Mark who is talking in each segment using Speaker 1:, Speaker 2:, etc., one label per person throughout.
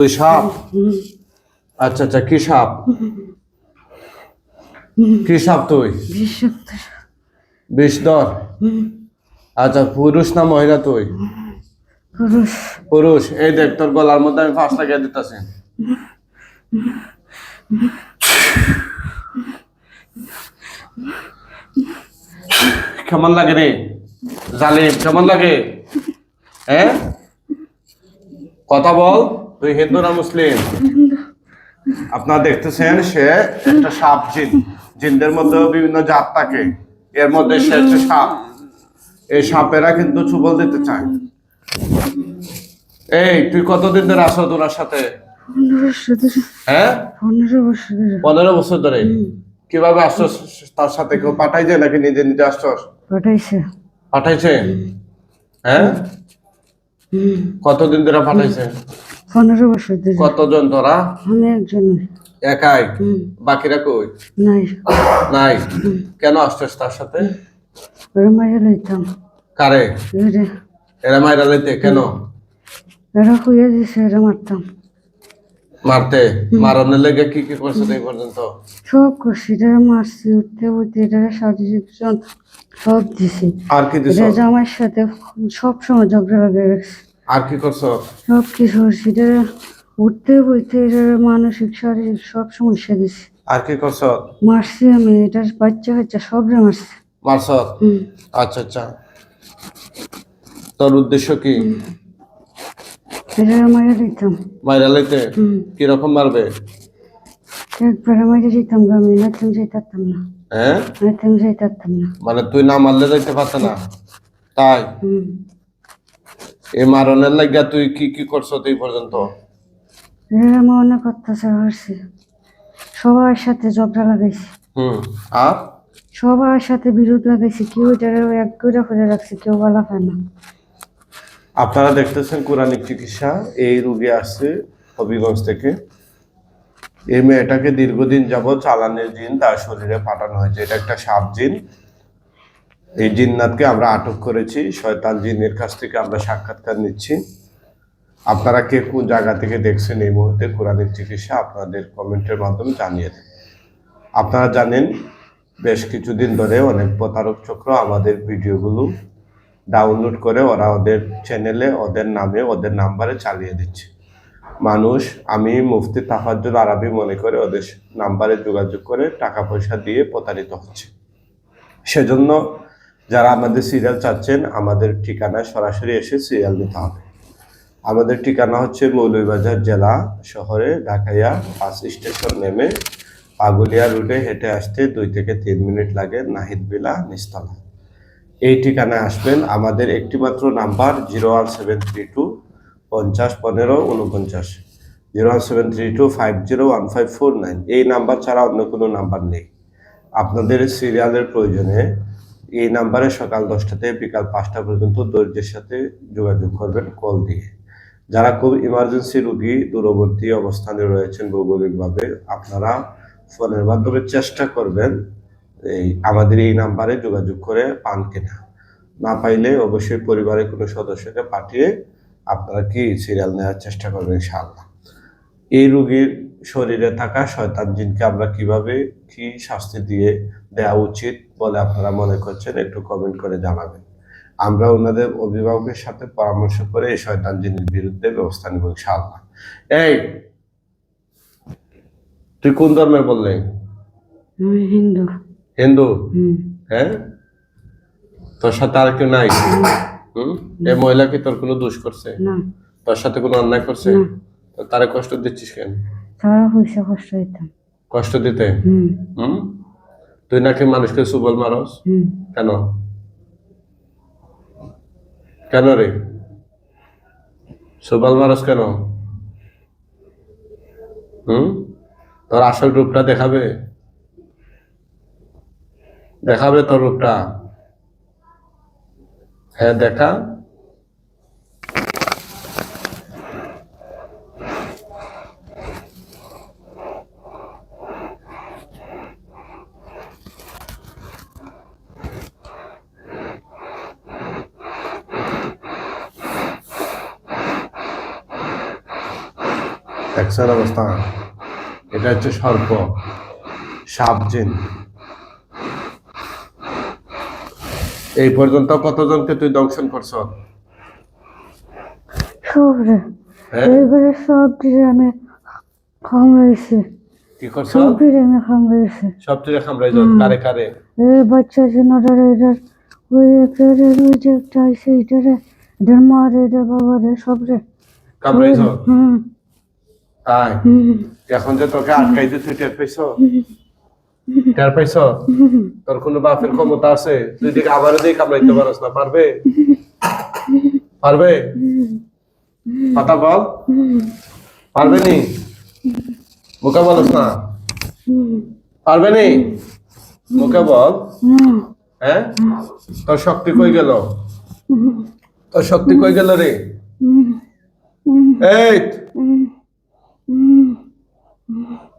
Speaker 1: তুই সাপ? আচ্ছা আচ্ছা কি সাপ? কি সাপ তুই? বিষধর। আচ্ছা পুরুষ না মহিলা তুই?
Speaker 2: পুরুষ।
Speaker 1: এই দেখ, তোর গলার মধ্যে আমি ফাঁস লাগিয়ে দিতেছি। কেমন লাগে রে? জালিম, কেমন লাগে? হ্যাঁ? কথা বল। তুই হিন্দু না মুসলিম? আপনারা দেখতেছেন সে একটা সাপ জিন। জিনদের মধ্যে বিভিন্ন জাত থাকে। এর মধ্যে সে হচ্ছে সাপ। এই সাপেরা কিন্তু চুবল দিতে চায়। এই তুই কতদিন ধরে আসো তোর সাথে?
Speaker 2: পনেরো বছর ধরে
Speaker 1: হ্যাঁ?
Speaker 2: পনেরো বছর ধরে।
Speaker 1: কীভাবে আসছস তার সাথে কেউ পাঠাই যায় নাকি নিজে নিজে
Speaker 2: পাঠাইছে।
Speaker 1: পাঠাইছে? হ্যাঁ? কতদিন ধরে পাঠাইছে?
Speaker 2: পনেরো বছর ধরে।
Speaker 1: কতজন তোরা?
Speaker 2: আমি একজন।
Speaker 1: একাই? বাকিরা কই?
Speaker 2: নাই।
Speaker 1: নাই? কেন আসছস তার সাথে?
Speaker 2: ওরা মাইয়া লইতাম
Speaker 1: কারে?
Speaker 2: এরা
Speaker 1: মাইরা লইতে? কেন?
Speaker 2: এরা খুঁয়ে দিছে এরা মারতাম
Speaker 1: মারতে? মারনের লেগে কি কি করছে এই পর্যন্ত?
Speaker 2: সব করছি এরা মারছি উঠতে উঠতে এরা শারীরিক সব দিছি।
Speaker 1: আর কি দিছ?
Speaker 2: এরা জামার সাথে সব সময় ঝগড়া লাগিয়ে রাখছে
Speaker 1: আর কি করছ?
Speaker 2: সব কিছু এরা উঠতে বইতে মানসিক শারীরিক সব সমস্যা দিছি।
Speaker 1: আর কি করছ?
Speaker 2: মারছি আমি এটার বাচ্চা কাচ্চা সব রে মারছি?
Speaker 1: মারছ আচ্ছা আচ্ছা। তোর উদ্দেশ্য কি?
Speaker 2: এটা মারা দিতাম।
Speaker 1: মাইরা লইতে?
Speaker 2: হুম।
Speaker 1: কীরকম মারবে?
Speaker 2: একবারে মারা দিতাম আমি নাচতাম যাইতাম না।
Speaker 1: হ্যাঁ?
Speaker 2: নাচতাম যাইতাম না।
Speaker 1: মানে তুই না মারলে যাইতে পারত না? তাই?
Speaker 2: হুম।
Speaker 1: এই মারনের লাগিয়া তুই কি কি করছ তুই পর্যন্ত?
Speaker 2: আমি অনেক অত্যাচার করছি সবার সাথে ঝগড়া লাগাইছি।
Speaker 1: হুম আর?
Speaker 2: সবার সাথে বিরোধ লাগাইছি। কেউ এটারে এক করে করে রাখছে কেউ বলা পায় না।
Speaker 1: আপনারা দেখতেছেন কোরআনিক চিকিৎসা। এই রুগী আসছে হবিগঞ্জ থেকে। এই মেয়েটাকে দীর্ঘদিন যাবৎ চালানের জিন তার শরীরে পাঠানো হয়েছে। এটা একটা সাপ জিন। এই জিন্নাতকে আমরা আটক করেছি, শয়তান জিনের কাছ থেকে আমরা সাক্ষাৎকার নিচ্ছি। আপনারা কে কোন জায়গা থেকে দেখছেন এই মুহূর্তে কোরআনের চিকিৎসা, আপনাদের কমেন্টের মাধ্যমে জানিয়ে দেন। আপনারা জানেন, বেশ কিছুদিন ধরে অনেক প্রতারক চক্র আমাদের ভিডিওগুলো ডাউনলোড করে ওরা ওদের চ্যানেলে, ওদের নামে, ওদের নাম্বারে চালিয়ে দিচ্ছে। মানুষ, আমি মুফতি তাফাজ্জুল আরবি মনে করে ওদের নাম্বারে যোগাযোগ করে টাকা পয়সা দিয়ে প্রতারিত হচ্ছে। সেজন্য যারা আমাদের সিরিয়াল চাচ্ছেন, আমাদের ঠিকানায় সরাসরি এসে সিরিয়াল নিতে হবে। আমাদের ঠিকানা হচ্ছে মৌলভীবাজার জেলা, শহরে ঢাকাইয়া বাস স্টেশন নেমে পাগুলিয়া রুটে হেঁটে আসতে দুই থেকে তিন মিনিট লাগে নাহিদ বিলা নিস্তলা এই ঠিকানায় আসবেন। আমাদের একটিমাত্র number zero one seven three two পঞ্চাশ পনেরো উনপঞ্চাশ zero one seven three two five zero one five four nine. এই নাম্বার ছাড়া অন্য কোনো নাম্বার নেই। আপনাদের সিরিয়ালের প্রয়োজনে এই নাম্বারে সকাল দশটাতে বিকাল পাঁচটা পর্যন্ত দৈর্যের সাথে যোগাযোগ করবেন কল দিয়ে। যারা খুব ইমার্জেন্সি রুগী, দূরবর্তী অবস্থানে রয়েছেন ভৌগোলিকভাবে, আপনারা ফোনের মাধ্যমে চেষ্টা করবেন এই আমাদের এই নাম্বারে যোগাযোগ করে পান কিনা। না পাইলে অবশ্যই পরিবারের কোনো সদস্যকে পাঠিয়ে আপনারা কি সিরিয়াল নেওয়ার চেষ্টা করবেন ইনশাআল্লাহ। এই রোগীর শরীরে থাকা শয়তান জিনকে আমরা কীভাবে কি শাস্তি দিয়ে দেওয়া উচিত বলে আপনারা মনে করছেন একটু কমেন্ট করে জানাবেন। আমরা ওনাদের অভিভাবকের সাথে পরামর্শ করে এই শয়তান জিনের বিরুদ্ধে ব্যবস্থা নেব ইনশাআল্লাহ। এই তুই কোন ধর্মের বললে?
Speaker 2: হিন্দু।
Speaker 1: হিন্দু? হ্যাঁ? তোর সাথে আর কেউ নাই? হুম। এই মহিলা কি তোর কোনো দোষ করছে?
Speaker 2: না।
Speaker 1: তোর সাথে কোনো অন্যায় করছে? তারে কষ্ট দিচ্ছিস কেন?
Speaker 2: তারা কষ্ট
Speaker 1: কষ্ট দিতে?
Speaker 2: হুম।
Speaker 1: তুই নাকি মানুষকে সুবল মারস? কেন? কেন রে? সুবল মারস কেন? হুম? তোর আসল রূপটা দেখাবে? দেখাবে তোর রূপটা? হ্যাঁ দেখা। দেখছেন অবস্থা এটা হচ্ছে সর্প সাপ জিন এই পর্যন্ত কতজনকে তুই দংশন করছ?
Speaker 2: সব
Speaker 1: হ্যাঁ?
Speaker 2: সব আমি
Speaker 1: কি করছ?
Speaker 2: সব দিকে আমি
Speaker 1: সব থেকে খামড়াই কারে কারে?
Speaker 2: এই বাচ্চা জেনারে এটার ওই এটারে ওই যে একটা আছে এটারে এটার মা রে এটার বাবা সব রে
Speaker 1: কামড়াইছ
Speaker 2: হুম।
Speaker 1: তাই? এখন যে তোকে আটকাইতে তুই টের পাইছ? টের পাইছ? তোর কোনো বাপের ক্ষমতা আছে? তুই দিকে আবার দিয়ে কামড়াইতে পারস না পারবে? পারবে? কথা বল। পারবে নি? মুখে বলস না? পারবে নি? মুখে বল। হ্যাঁ? তোর শক্তি কই গেল? তোর শক্তি কই গেল রে? এই!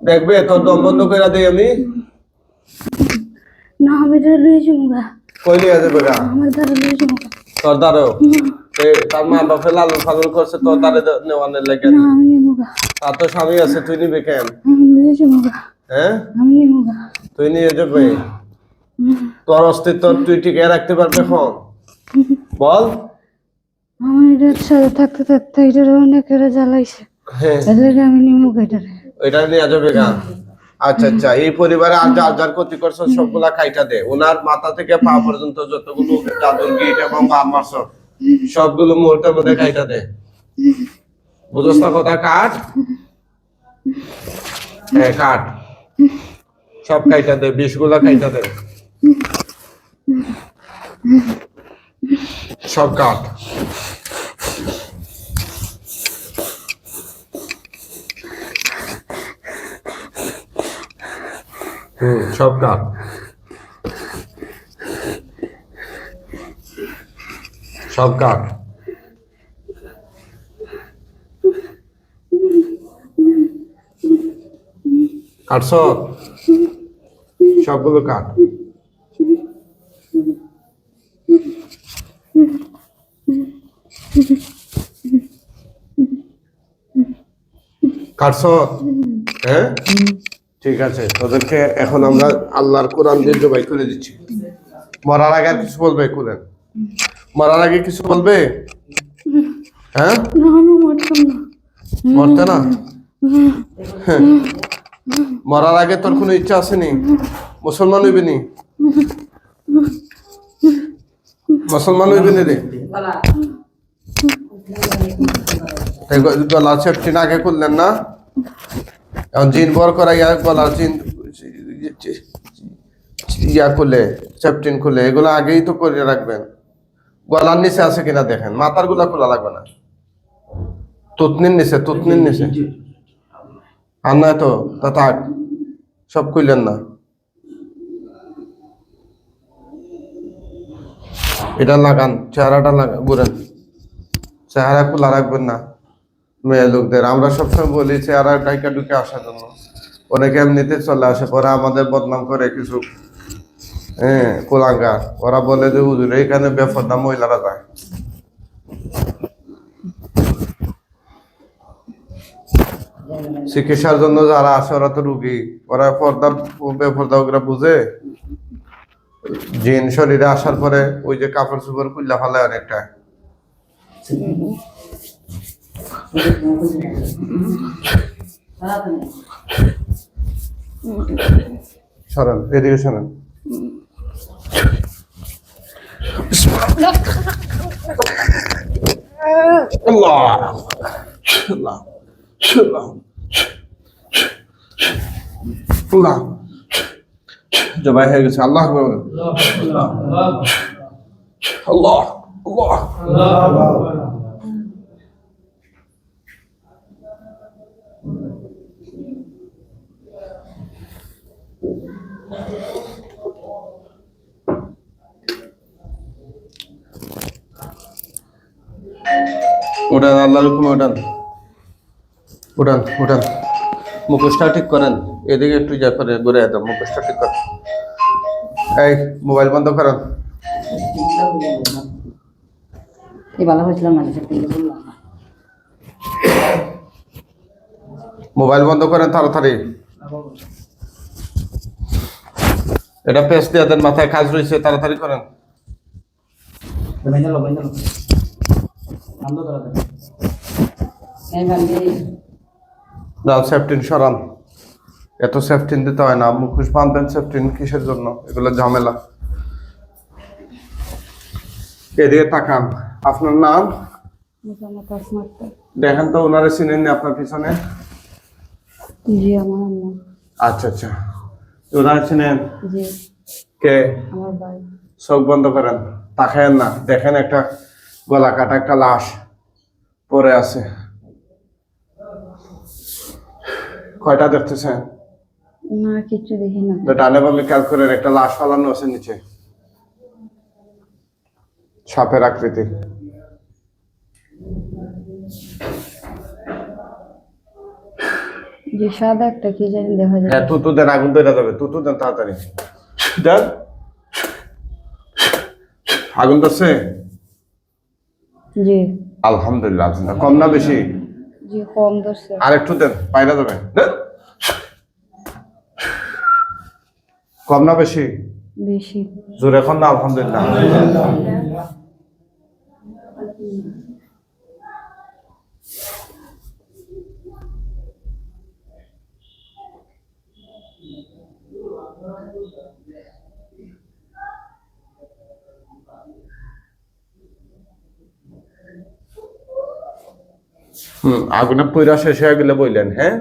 Speaker 1: দেখবে তোর দম বন্ধ করে দেই আমি।
Speaker 2: না আমি এটা লয়ে যাব
Speaker 1: কই লিয়ে যাবে গা?
Speaker 2: আমার দ্বারা লয়ে যাব
Speaker 1: তোর দ্বারও? এ, তার মা বাপে লালন পালন করছে তোর দ্বারে নেওয়ানের লেগে।
Speaker 2: না আমি নেব গা
Speaker 1: তার তো স্বামী আছে তুই নিবি কেন?
Speaker 2: আমি লয়ে যাব
Speaker 1: হ্যাঁ?
Speaker 2: আমি নেব গা
Speaker 1: তুই নিয়ে যাবে? তোর অস্তিত্ব তুই টিকে রাখতে পারবে এখন? বল।
Speaker 2: আমার সাথে থাকতে থাকতে এটার অনেকেরা জ্বালাইছে।
Speaker 1: হ্যাঁ।
Speaker 2: এর লাগে আমি গা এটারে।
Speaker 1: এটা নিয়ে যাবে গা আচ্ছা আচ্ছা এই পরিবারে আর যার যার ক্ষতি করছ সবগুলা খাইটা দে। ওনার মাথা থেকে পা পর্যন্ত যতগুলো জাদুর গিট এবং বাম মারছ সবগুলো মুহূর্তের মধ্যে খাইটা দে। বুঝছ না কথা কাট? হ্যাঁ কাট। সব খাইটা দে বিষগুলা খাইটা দে। সব কাট। সব কাট সব কাট কাটছ সবগুলো কাট। কাটছ হ্যাঁ? ঠিক আছে তোদেরকে এখন আমরা আল্লাহর কোরআন দিয়ে জবাই করে দিচ্ছি। মরার আগে কিছু বলবে কোরআন? মরার আগে কিছু বলবে? হ্যাঁ? মরতে না। মরার আগে তোর কোনো ইচ্ছা আসেনি মুসলমান হইবে নি? মুসলমান হইবে নি রে? এই গ- গলার আগে করলেন না? জিন বর করা ইয়া গলার জিন ইয়া খুলে সেফটিন খুলে এগুলো আগেই তো করে রাখবেন। গলার নিচে আছে কিনা দেখেন মাথারগুলা খোলা লাগবে না। তুতনির নিচে তুতনির নিচে। আর নয় তো তা থাক সব কইলেন না। এটা লাগান চেহারাটা লাগা ঘুরেন। চেহারা খোলা রাখবেন না। মেয়ে লোকদের। আমরা সবসময় বলি চেহারা ডাইকা ঢুকে আসার জন্য। অনেকে এমনিতে চলে আসে, পরে আমাদের বদনাম করে কিছু হ্যাঁ কোলাঙ্গার। ওরা বলে যে, হুজুর এখানে বেফরদা মহিলারা যায়। চিকিৎসার জন্য যারা আসে, ওরা তো রুগী। ওরা পর্দা বেপর্দা ওগুলা বুঝে? জিন শরীরে আসার পরে ওই যে কাপড় চোপড় কুল্লা ফেলায় অনেকটা। সরেন এদিকে সরেন আল্লাহ আল্লাহ আল্লাহ আল্লাহ জবাই হয়ে গেছে আল্লাহ আকবার বলেন। আল্লাহ আল্লাহ উঠান আল্লাহর হুকুমে উঠান। উঠান উঠান। মুখোশটা ঠিক করেন। এদিকে একটু যা করে ঘুরে একদম মুখোশটা ঠিক করেন এই মোবাইল বন্ধ করেন
Speaker 3: ভালো
Speaker 1: মোবাইল বন্ধ করেন তাড়াতাড়ি। এটা পেস্ট দিয়ে দেন মাথায় কাজ রয়েছে তাড়াতাড়ি করেন। সেফটিন সরান। এত সেফটিন দিতে হয় না মুখোশ বাঁধবেন সেফটিন কিসের জন্য? এগুলো ঝামেলা। এদিকে তাকান। আপনার নাম। দেখেন তো ওনারা চিনেননি আপনার পিছনে?
Speaker 2: জি আমার
Speaker 1: আচ্ছা আচ্ছা। ওনারা চিনেন?
Speaker 2: জি।
Speaker 1: কে?
Speaker 2: আমার ভাই।
Speaker 1: চোখ বন্ধ করেন। তাকায়েন না। দেখেন একটা গলা কাটা একটা লাশ পরে আছে। কয়টা দেখতেছেন?
Speaker 2: না কিছু দেখি না।
Speaker 1: তো ডানে বামে খেয়াল করেন একটা লাশ ফালানো আছে নিচে। সাপের আকৃতি।
Speaker 2: যে সাদা একটা কি জানি দেখা যায়।
Speaker 1: হ্যাঁ তুতু দেন আগুন ধরে যাবে। তুতু দেন তাড়াতাড়ি। দেন। আগুন ধরছে?
Speaker 2: জি।
Speaker 1: আলহামদুলিল্লাহ আলহামদুলিল্লাহ। কম না বেশি?
Speaker 2: জি কম ধরছে।
Speaker 1: আর একটু দেন পায়রা যাবে। কম না বেশি?
Speaker 2: বেশি।
Speaker 1: জোরে এখন না আলহামদুলিল্লাহ। হুম আগুনে পয়রা শেষ হয়ে গেলে বললেন হ্যাঁ?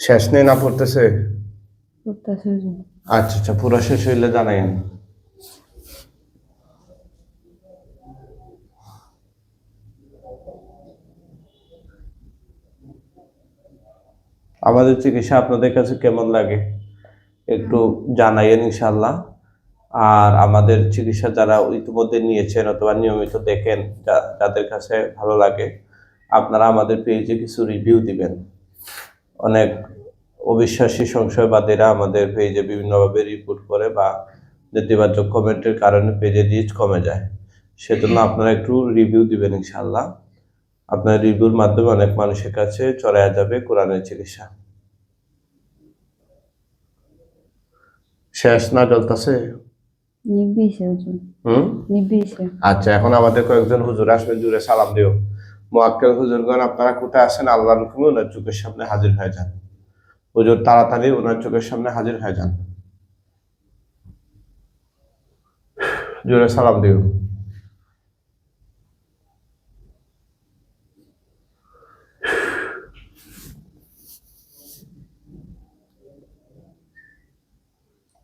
Speaker 1: শেষ নেই না পড়তেছে? আচ্ছা আচ্ছা পুরো শেষ হইলে জানাইন আমাদের চিকিৎসা আপনাদের কাছে কেমন লাগে? একটু জানাইয়েন ইনশাল্লাহ আর আমাদের চিকিৎসা যারা ইতিমধ্যে নিয়েছেন অথবা নিয়মিত দেখেন যাদের কাছে ভালো লাগে, আপনারা আমাদের পেজে কিছু রিভিউ দিবেন। অনেক অবিশ্বাসী সংশয়বাদীরা আমাদের পেজে বিভিন্নভাবে রিপোর্ট করে বা নেতিবাচক কমেন্টের কারণে পেজে রিচ কমে যায়। সেজন্য আপনারা একটু রিভিউ দিবেন ইনশাল্লাহ আপনার রিভিউর মাধ্যমে অনেক মানুষের কাছে চড়াইয়া যাবে কোরআনের চিকিৎসা। শেষ না চলতেছে?
Speaker 2: নিবিছে
Speaker 1: আচ্ছা এখন আমাদের কয়েকজন হুজুর আসবে জুড়ে সালাম দিও। মোয়াক্কেল হুজুরগণ আপনারা কোথায় আছেন? আল্লাহর হুকুমে ওনার চোখের সামনে হাজির হয়ে যান। হুজুর তাড়াতাড়ি ওনার চোখের সামনে হাজির হয়ে যান। জোরে সালাম দিও।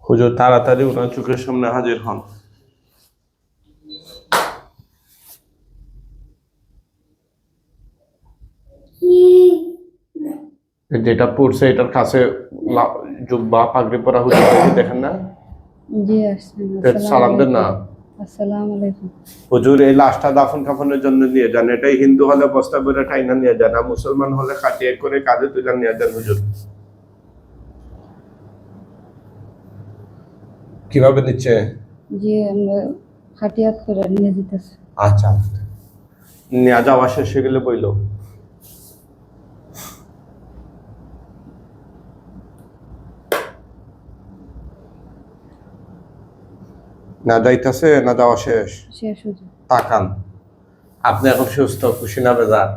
Speaker 1: হুজুর তাড়াতাড়ি ওনার চোখের সামনে হাজির হন। যেটা পড়ছে এটার কাছে জুব্বা পাগড়ি পরা হুজুর দেখেন না? সালাম দেন না? হুজুর এই লাশটা দাফন কাফনের জন্য নিয়ে যান। এটাই হিন্দু হলে বস্তা করে টাইনা নিয়ে যান আর মুসলমান হলে কাটিয়ে করে কাঁধে তুলে নিয়ে যান হুজুর। কীভাবে নিচ্ছে?
Speaker 2: জি আমরা খাটিয়াত করে নিয়ে যেতেছি।
Speaker 1: আচ্ছা। নিয়ে যাওয়া শেষ হয়ে গেলে বইলো। না যাইতাছে না যাওয়া শেষ।
Speaker 2: শেষ
Speaker 1: তাকান। আপনি এখন সুস্থ খুশি না বেজার?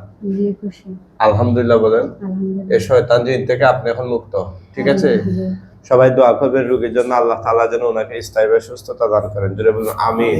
Speaker 1: আলহামদুলিল্লাহ বলেন।
Speaker 2: আলহামদুলিল্লাহ।
Speaker 1: এই শয়তান জিন থেকে আপনি এখন মুক্ত ঠিক আছে?
Speaker 2: জি।
Speaker 1: সবাই দোয়া করবেন রুগীর জন্য, আল্লাহ তালা যেন ওনাকে স্থায়ী সুস্থতা দান করেন। জুড়ে বলুন আমিন।